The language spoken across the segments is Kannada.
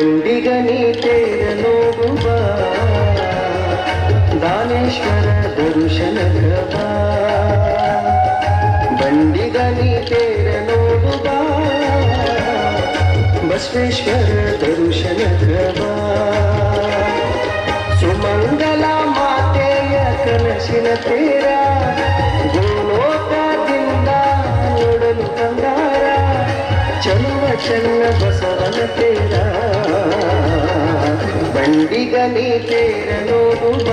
ಬಂಡಿಗನಿ ತೇರ ನೋಡುವ. ದಾನೇಶ್ವರ ದರ್ಶನ ಬಾ. ಬಂಡಿಗನಿ ತೇರ ನೋಡುವ. ಬಸವೇಶ್ವರ ದರ್ಶನ ಸುಮಂಗಲ ಮಾತೆಯ ಕನಸಿನ ತೇರ. ಚಲುವ ಚೆನ್ನ ಬಸವನ ತೇರ ಬಂಡಿಗನಿ ತೇರ ನೋಡುವ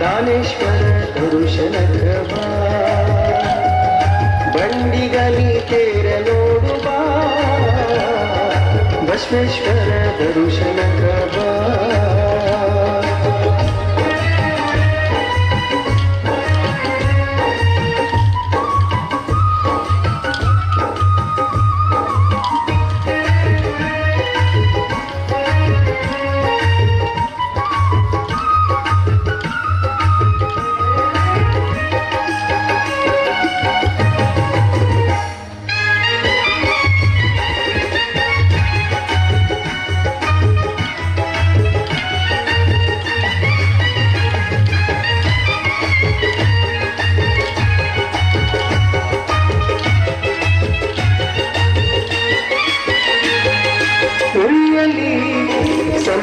ದಾನೇಶ್ವರ ದರ್ಶನ ಬಾ ಬಂಡಿಗನಿ ತೇರ ನೋಡುವ ಬಸವೇಶ್ವರ ದರ್ಶನ ಬಾ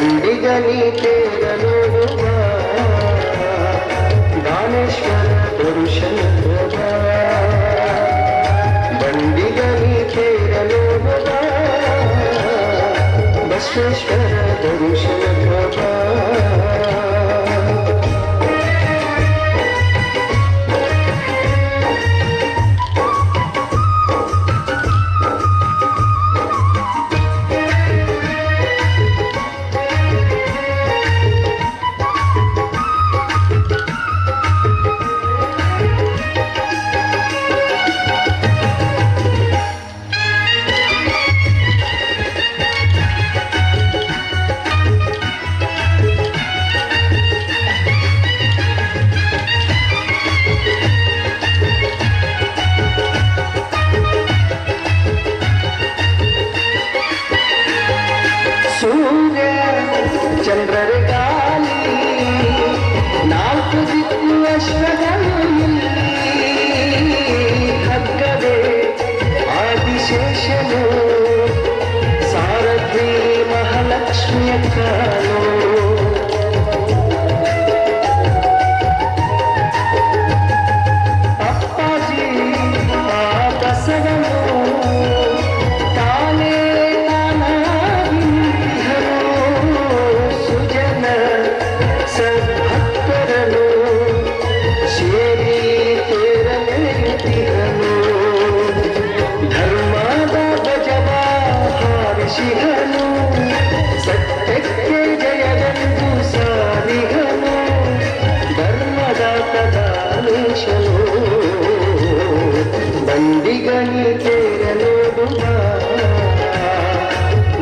ಬಂಡಿಗನಿ ತೇರ ನೋಡುವ ದಾನೇಶ್ವರ ದರ್ಶನ ಬಾ. ಬಂಡಿಗನಿ ತೇರ ನೋಡುವ ಬಸವೇಶ್ವರ ದರ್ಶನ ಚಂದ್ರರ ಗಾಲಿ ನಾಲ್ಕು ದಿಕ್ಕು ಅಶ್ವಗಳು ಇಲ್ಲಿ ಹಗ್ಗದೆ ಆದಿಶೇಷನು ಸಾರಥಿ ಮಹಾಲಕ್ಷ್ಮಿಯ ಕಾಲು ಹಾರಿಸಿಹನು ಸತ್ಯಕ್ಕೆ ಜಯವೆಂದು ಸಾರಿಹನು ಧರ್ಮದ ಕದಾಲೇಶನು ಬಂಡಿಗನಿ ತೇರ ನೋಡುವ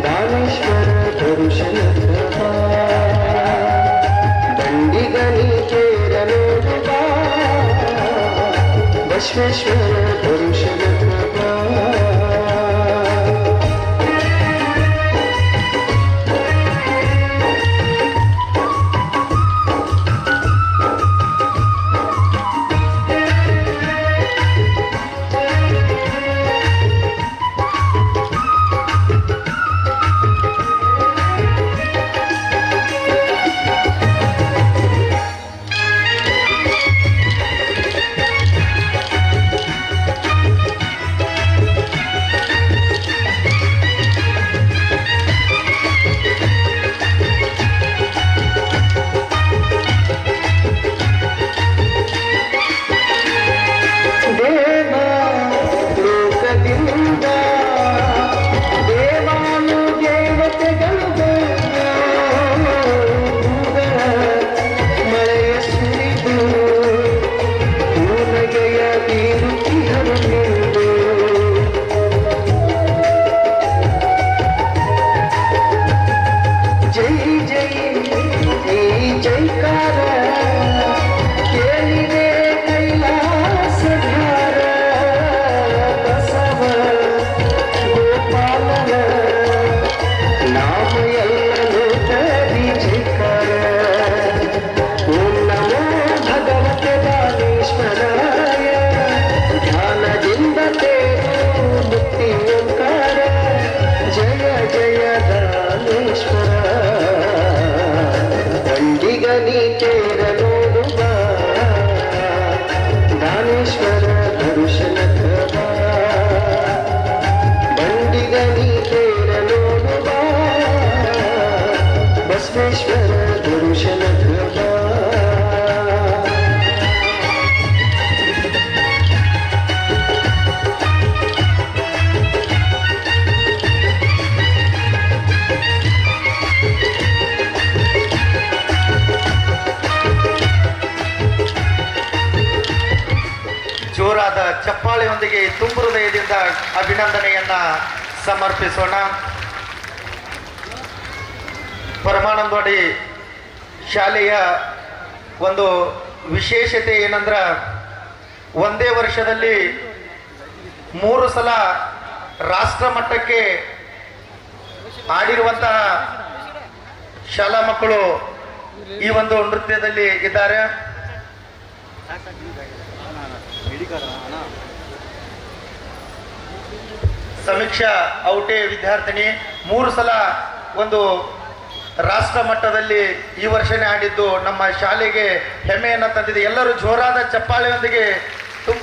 ದಾನೇಶ್ವರ ದರ್ಶನ ಬಾ. ಬಂಡಿಗನಿ ತೇರ ನೋಡುವ ಬಸವೇಶ್ವರ ಚಪ್ಪಾಳೆಯೊಂದಿಗೆ ತುಂಬು ಹೃದಯದಿಂದ ಅಭಿನಂದನೆಯನ್ನ ಸಮರ್ಪಿಸೋಣ. ಪರಮಾನಂದವಾಡಿ ಶಾಲೆಯ ಒಂದು ವಿಶೇಷತೆ ಏನಂದ್ರ, ಒಂದೇ ವರ್ಷದಲ್ಲಿ ಮೂರು ಸಲ ರಾಷ್ಟ್ರ ಮಟ್ಟಕ್ಕೆ ಆಡಿರುವಂತಹ ಶಾಲಾ ಮಕ್ಕಳು ಈ ಒಂದು ನೃತ್ಯದಲ್ಲಿ ಇದ್ದಾರೆ. ಸಮೀಕ್ಷಾ ಔಟೆ ವಿದ್ಯಾರ್ಥಿನಿ, ಮೂರು ಸಲ ಒಂದು ರಾಷ್ಟ್ರ ಮಟ್ಟದಲ್ಲಿ ಈ ವರ್ಷನೇ ಆಡಿದ್ದು, ನಮ್ಮ ಶಾಲೆಗೆ ಹೆಮ್ಮೆಯನ್ನು ತಂದಿದೆ. ಎಲ್ಲರೂ ಜೋರಾದ ಚಪ್ಪಾಳೆಯೊಂದಿಗೆ ತುಂಬ